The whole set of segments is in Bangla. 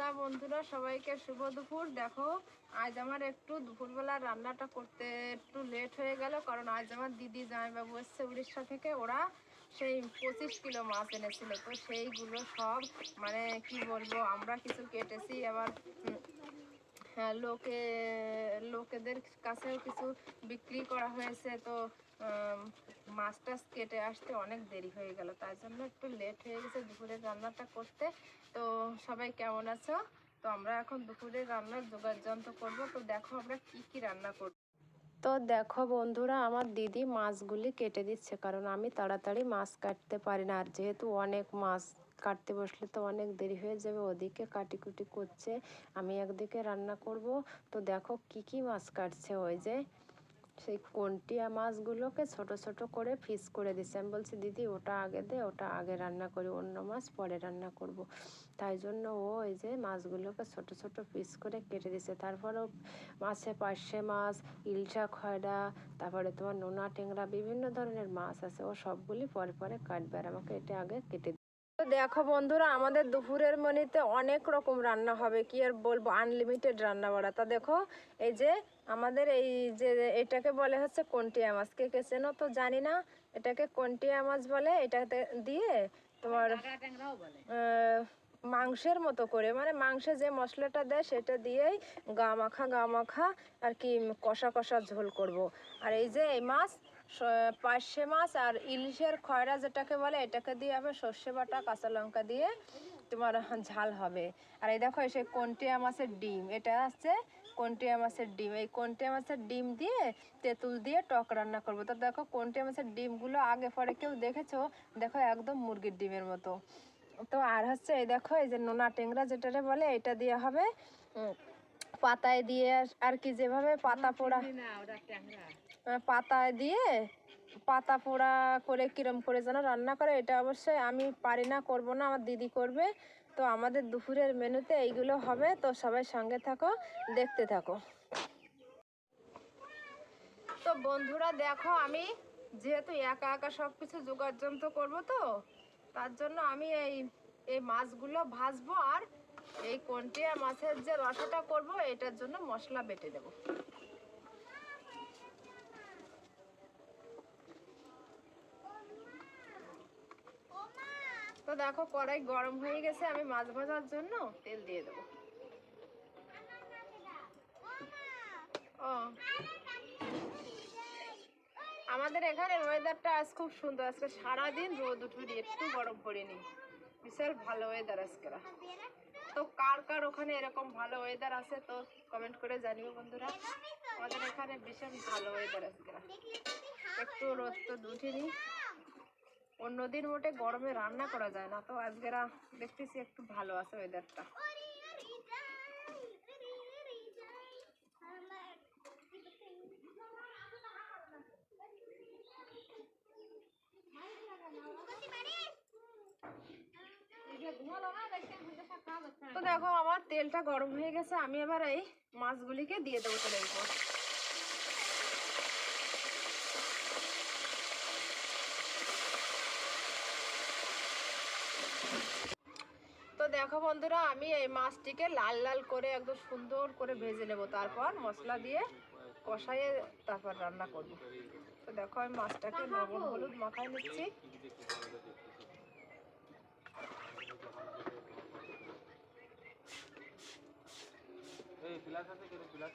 তা বন্ধুরা, সবাইকে শুভ দুপুর। দেখো, আজ আমার একটু দুপুরবেলা রান্নাটা করতে একটু লেট হয়ে গেল, কারণ আজ আমার দিদি, জামাইবাবু এসছে উড়িষ্যা থেকে। ওরা সেই পঁচিশ কিলো মাছ এনেছিল। তো সেইগুলো সব মানে কি বলব, আমরা কিছু কেটেছি। আবার হ্যাঁ লোকে, লোকেদের কাছেও কিছু বিক্রি করা হয়েছে। তো মাছ টাছ কেটে আসতে অনেক দেরি হয়ে গেল, তাই জন্য একটু লেট হয়ে গেছে দুপুরের রান্নাটা করতে। তো সবাই কেমন আছো? তো আমরা এখন দুপুরের রান্নার জোগাড় যন্ত্র করব। তো দেখো আমরা কি কি রান্না করব তো দেখো বন্ধুরা, আমার দিদি মাছগুলি কেটে দিচ্ছে, কারণ আমি তাড়াতাড়ি মাছ কাটতে পারি না। আর যেহেতু অনেক মাছ কাটতে বসলে তো অনেক দেরি হয়ে যাবে, ওদিকে কাটিকুটি করছে, আমি একদিকে রান্না করব। তো দেখো কি কি মাছ কাটছে, ওই যে সেই কন্টিয়া মাছগুলোকে ছোট ছোট করে ফিস করে দিচ্ছে আমি বলছি, দিদি, ওটা আগে দে, ওটা আগে রান্না করি, অন্য মাছ পরে রান্না করব। তাই জন্য ও ওই যে মাছগুলোকে ছোট ছোট পিস করে কেটে দিছে। তারপরেও মাছে পার্শে মাছ ইলশা খয়রা, তারপরে তোমার নোনা টেংরা, বিভিন্ন ধরনের মাছ আছে। ও সবগুলি পরে পরে কাটবে আর আমাকে এটা আগে কেটে দেখো বন্ধুরা, আমাদের দুপুরের মনিতে অনেক রকম রান্না হবে। কি আর বলব আনলিমিটেড রান্না বাড়া। তা দেখো, এই যে আমাদের এই যে এটাকে বলে হচ্ছে কন্টিয়া মাছ। কে কে চেনো তো জানি না। এটাকে কন্টিয়া মাছ বলে, এটাতে দিয়ে তোমার মাংসের মতো করে মানে মাংসে যে মশলাটা দেয় সেটা দিয়েই গা মাখা গা মাখা আর কি কষা কষা ঝোল করব। আর এই যে এই মাছ পার্শে মাছ আর ইলিশের খয়রা যেটাকে বলে, এটাকে দিয়ে হবে সর্ষে বাটা, কাঁচা লঙ্কা দিয়ে তোমার ঝাল হবে। আর এই দেখো সেই কন্টিয়া মাছের ডিম, এটা আছে কন্টিয়া মাছের ডিম। এই কন্টিয়া মাছের ডিম দিয়ে তেঁতুল দিয়ে টক রান্না করব। তো দেখো, কন্টিয়া মাছের ডিমগুলো আগে পরে কেউ দেখেছ? দেখো, একদম মুরগির ডিমের মতো। তো আর হচ্ছে, এই দেখো, এই যে নোনা টেংরা যেটারে বলে, এটা দিয়ে হবে পাতায় দিয়ে আর কি যেভাবে পাতা পোড়া পাতায় দিয়ে পাতা পোড়া করে কিরম করে যেন রান্না করে, এটা অবশ্যই আমি পারি না, করব না, আমার দিদি করবে। তো আমাদের দুপুরের মেনুতে এইগুলো হবে, তো সবাই সঙ্গে থাকো, দেখতে থাকো। তো বন্ধুরা দেখো, আমি যেহেতু একা একা সব কিছু জোগাড় যন্ত্র করব তো, তার জন্য আমি এই এই মাছগুলো ভাজবো আর এই কন্টিয়া মাছের যে রসাটা করব, এটার জন্য মশলা বেটে দেবো তো দেখো কড়াই গরম হয়ে গেছে, আমি মাছ ভাজার জন্য তেল দিয়ে দেবো। ও। আমাদের এখানে ওয়েদারটা আজ খুব সুন্দর, আজকে সারাদিন রোদ উঠুনি একটু গরম পড়েনি। বিশাল ভালো ওয়েদার আজকে তো কার কার ওখানে এরকম ভালো ওয়েদার আছে তো কমেন্ট করে জানিও বন্ধুরা। আমাদের এখানে ভীষণ ভালো ওয়েদার আজকে একটু রোদ তো উঠিনি। অন্যদিন মোটে গরমে রান্না করা যায় না, তো আজকেরা দেখতেছি একটু ভালো আছে ওয়েদারটা তো দেখো, আমার তেলটা গরম হয়ে গেছে, আমি এবার এই মাছগুলিকে দিয়ে দেবো তেলের উপর দেখো বন্ধুরা, আমি এই মাছটিকে লাল লাল করে একদম সুন্দর করে ভেজে নেব। তারপর মশলা দিয়ে কষাইয়ে তারপর রান্না করব। তো দেখো, আমি মাছটাকে লবণ হলুদ মাখাই নিচ্ছি। আছে কেন প্লাস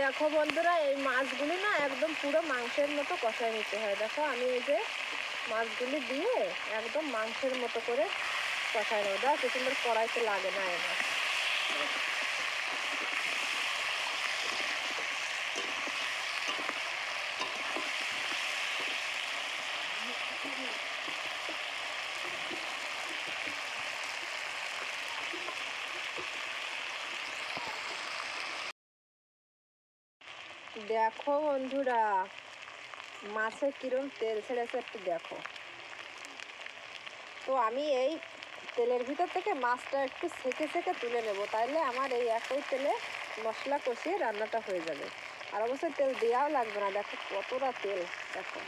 দেখো বন্ধুরা, এই মাছগুলি না একদম পুরো মাংসের মতো কষায় নিতে হয়। দেখো আমি এই যে মাছগুলি দিয়ে একদম মাংসের মতো করে কষায় নেব। দেখো সুন্দর কড়াইতে লাগে না এই দেখো বন্ধুরা মাছে কিরম তেল ছেড়েছে একটু দেখো। তো আমি এই তেলের ভিতর থেকে মাছটা একটু সেকে সেকে তুলে নেব, তাইলে আমার এই একই তেলে মশলা কষিয়ে রান্নাটা হয়ে যাবে। আর অবশ্যই তেল দেওয়াও লাগবে না, দেখো কতটা তেল, দেখো।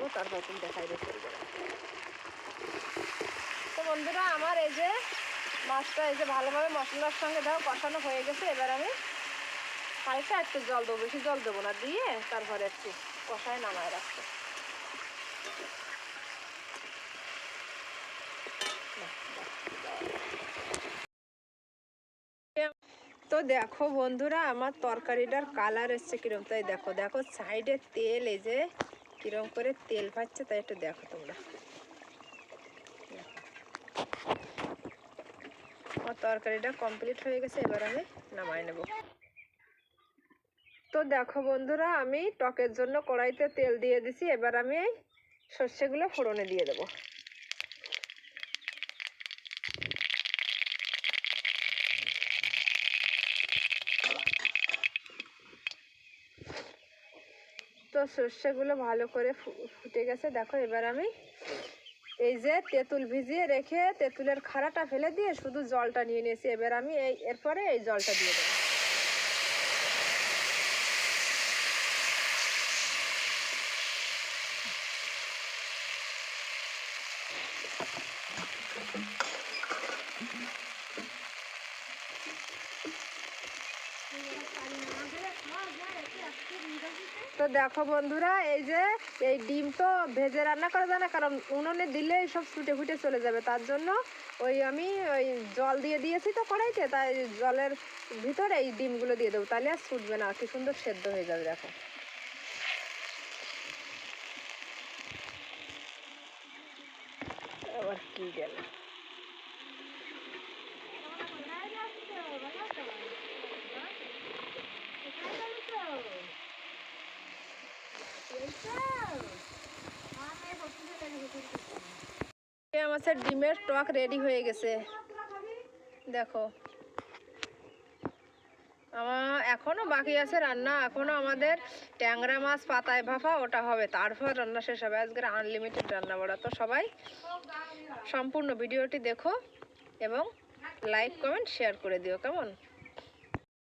তারপর দেখাই দিতে তো বন্ধুরা, আমার এই যে মাছটা এই যে ভালোভাবে মশলার সঙ্গে দাও, কষানো হয়ে গেছে। এবার আমি হালকা একটু জল দেবো, বেশি জল দেবো না, দিয়ে তারপরে একটু কষায় নামায় রাখব। তো দেখো বন্ধুরা, আমার তরকারিটার কালার এসছে কিরম, তাই দেখো দেখো সাইডে তেল, এই যে কিরম করে তেল পাচ্ছে, তাই একটু দেখো তোমরা। আমার তরকারিটা কমপ্লিট হয়ে গেছে, এবার আমি নামাই নেব। তো দেখো বন্ধুরা, আমি টকের জন্য কড়াইতে তেল দিয়ে দিছি, এবার আমি এই সর্ষেগুলো ফোড়নে দিয়ে দেবো। তো সর্ষেগুলো ভালো করে ফুটে গেছে, দেখো এবার আমি এই যে তেঁতুল ভিজিয়ে রেখে তেঁতুলের খাড়াটা ফেলে দিয়ে শুধু জলটা নিয়ে নিয়েছি। এবার আমি এই এরপরে এই জলটা দিয়ে দেবো। তো দেখো বন্ধুরা, এই যে এই ডিম তো ভেজে রান্না করা যায় না, কারণ উনুনে দিলে সব ফুটে ফুটে চলে যাবে। তার জন্য ওই আমি ওই জল দিয়ে দিয়েছি তো কড়াইতে, তাই জলের ভিতরে এই ডিমগুলো দিয়ে দেবো। তাহলে আর ছুটবে না কি সুন্দর সেদ্ধ হয়ে যাবে, দেখো। আবার কি গেল? আমাদের ডিমের টক রেডি হয়ে গেছে। দেখো। আমার এখনও বাকি আছে রান্না। এখনও আমাদের ট্যাংরা মাছ, পাতায় ভাপা, ওটা হবে। তারপর রান্না শেষ হবে। আজকের আনলিমিটেড রান্না বড়া। তো সবাই সম্পূর্ণ ভিডিওটি দেখো এবং লাইক কমেন্ট শেয়ার করে দিও। কেমন?